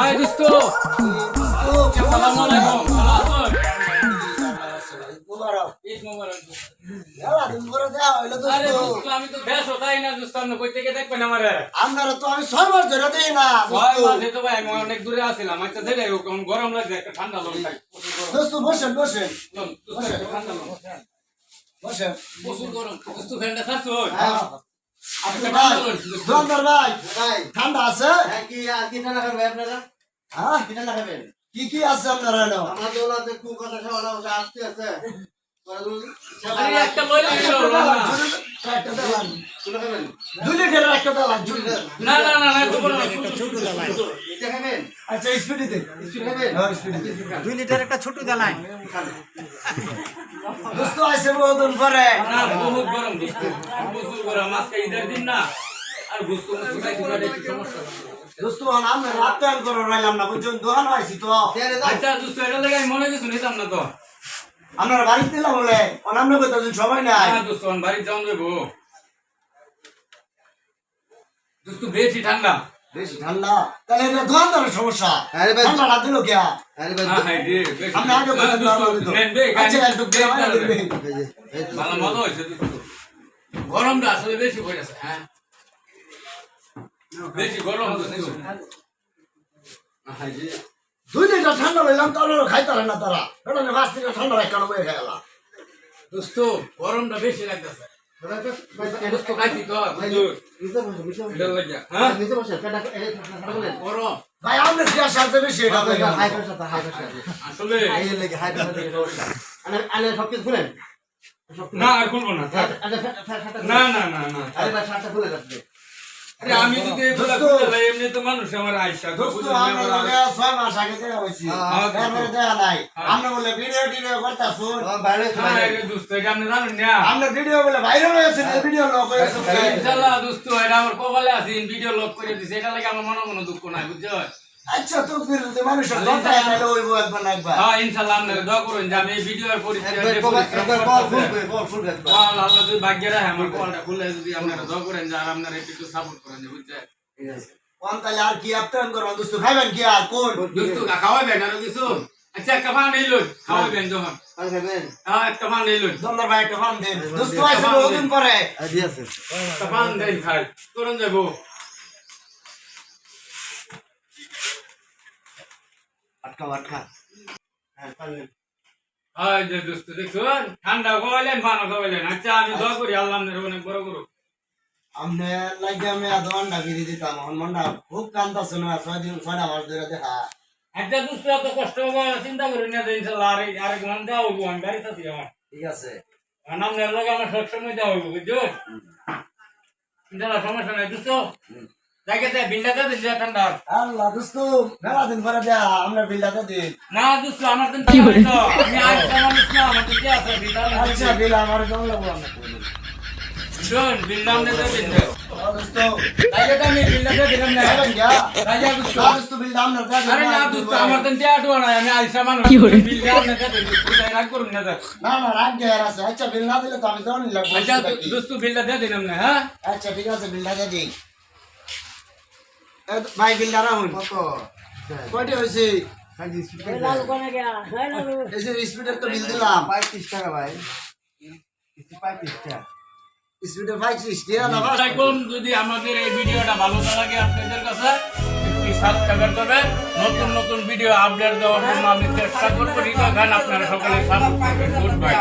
High দোস্ত আসসালামু আলাইকুম ভালো আছেন আমি তো দেশ হতাই না কই থেকে দেখবেন আমারে? আপনারা তো আমি ছয় মাস ধরে দিই না ভয় মাঝে তো ভাই আমি অনেক দূরে আচ্ছা সেটাই গরম লাগছে একটা ঠান্ডা লোক দোস্ত বসেন বসেন। ঠান্ডা লোক বসেন। প্রচুর গরম। দোস্ত ফ্যানটা ছাড়ছো হ্যাঁ। ভাই ঠান্ডা আছে? হ্যাঁ, কি আর কি ঠান্ডা খাবেন আপনারা? হ্যাঁ কি কি কি আছে আপনার এনো আমার কথা খাওয়া দাওয়া আসতে আছে। আরে একটা লই লাগল না একটা দিলাম তুলে খাবেন? দুই লিটারের একটা দিলাম দুই না না না না তোমার না ছোট এটা খাবেন? আচ্ছা স্পিডিতে কিছু খাবেন? হ্যাঁ স্পিডিতে দুই লিটার একটা ছোট জ্বালায় দোস্ত আইছে বহুদিন পরে। না বহুত গরম দোস্ত। প্রচুর গরম। আজকে ঈদের দিন না আর গোস্ত মোস্ত খাইতে একটু সমস্যা দোস্ত আমি রাত্তান করে রাইলাম না বুঝছেন? দোকান আইছি তো। আচ্ছা দোস্ত এটা লাগে মনে কিছু নিতাম না তো। আপনার বাড়িতে দিলাম বলে অনামনে কইতাছেন সবাই নাই। না দোস্ত বাড়ি যাওয়া যাব। দোস্ত বেশি ঠান্ডা। বেশি ঠান্ডা? তাহলে এটা দোকানদারের সমস্যা। আরে ভাই- ঠান্ডা না দিল কে? আরে ভাই হ্যাঁ, হ্যাঁ, আগে আচ্ছা একটু। ভালো দোস্ত। গরমটা আসলে বেশি পড়েছে হ্যাঁ বেশি গরম দোস্ত হ্যাঁ, জি। দুই লিটার ঠান্ডা লইলাম তাহলে খাইতে না তারা। এটা না পাঁচ লিটার ঠান্ডা রাখা বয়ে খাইলা দোস্ত গরমটা বেশি লাগতেছে। হ্যাঁ। না আর খুলবো না। ফ্যা- ফ্যা- শার্টটা না। না না না। আরে ভাই, শার্টটা খুলে রাখবে। আমি যদি এমনি তো মানুষ আমার আইসা আমরা হ্যাঁ, হ্যাঁ। আমরা বলে ভিডিও টিডিও করতাছুন। আমার বাইরে হ্যাঁ, এটা দোস্ত, এটা আপনি জানেন না? আমরা ভিডিও বলে ভাইরাল হয়েছে ভিডিও লক হয়েছে ইনশাআল্লাহ দোস্ত, এটা আমার কপালে আছে, ভিডিও লক করে দিছে, এটা লাগে আমার মনে মনে দুঃখ নাই, বুঝছ? আচ্ছা তো বিরুদ্ধে মানুষের কথা তাহলে হইব একবার একবার হ্যাঁ, ইনশাআল্লাহ আপনারা দোয়া করুন যে আমি ভিডিওর পরিচয় একবার যে কবার- পরিশ্রম একবার বল ফুল করতেছে, করে, বল ফুল করে। আল্লাহ আল্লাহ যদি ভাগ্যে রাখে, আমার কলটা খুলে যদি আপনারা দোয়া করেন যে আর আপনারা একটু সাপোর্ট করেন যে, বুঝছেন? ঠিক আছে। কোন তাহলে আর কি আপ্যায়ন করব দোস্ত খাইবেন কি আর কোন দোস্ত, খাওয়াবেন আরও কিছু? আচ্ছা, একটা এই লইন, খাওয়াবেন যখন। হ্যাঁ, একটা পান এই লইন। ভাই একটা ফান দেন দোস্ত আইছে বহুদিন পরে দিয়ে আছে। একটা পান দেন খাই। করুন যাব। আটকা, আটকা। হ্যাঁ, পারলেন। যে দোস্ত, দেখছুন? ঠান্ডা খাওয়াইলেন, পানও খাওয়াইলেন। আচ্ছা, আমি দোয়া করি, আল্লাহ আপনার অনেক বড় করুক। আমনে লাগে আমি আধ ঘণ্টা ফিরে দিতাম এখন মনটা খুব কান্দাছে না ছয় দিন ছয়টা মাস ধরে দেখা একটা দুষ্ট এত কষ্ট হবে চিন্তা করি না যে ইনশাল্লাহ আর আরেক মান দেওয়া হইব আমি বাড়িতে আছি আমার ঠিক আছে আর লোক আমার সবসময় দেওয়া হইব বুঝছ ইনশাল্লাহ সমস্যা নাই দুষ্ট জায়গাতে বিল্ডাতে দিন যা ঠান্ডা আল্লাহ দোস্ত মেলা দিন পরে দেয়া আমরা বিল্ডাতে দিন। না দুষ্ট আমার দিন কি হইল আমি আজ মানুষ না আমার তো কি আছে বিল্ডার আচ্ছা বিল আমার কেমন লাগবো আমরা শুন বিল্ডার দিতে দিন দোস্ত জায়গাতে আমি বিল্ডাতে দিলাম না খাবেন গা রাজা দুষ্ট না দোস্ত বিল দাম না দেয়া আরে না দুষ্ট আমার দিন টিয়া টুয়া নাই আমি আইসা মানুষ। বিল্ডার না দিতে দুষ্ট রাগ করুন না তো। না না রাখ দেয়ার আছে। আচ্ছা বিল না দিলে তো আমি জানি লাগবো আচ্ছা দুষ্ট বিল্ডার দিয়ে দিলাম না হ্যাঁ? আচ্ছা ঠিক আছে বিলটা দিই ভাই রাখুন কত? কয়টা হয়েছে? স্পিডের তো বিল দিলাম। পঁয়ত্রিশ টাকা ভাই। পঁয়ত্রিশ টাকা। স্পিডের পঁয়ত্রিশ দিয়া না ভাই আসসালামাইকুম যদি আমাদের এই ভিডিওটা ভালো লাগে আপনাদের কাছে সাবস্ক্রাইব করবেন। নতুন নতুন ভিডিও আপডেট দেওয়ার জন্য আমি চেষ্টা করব। খান আপনারা সকলে গুড বাই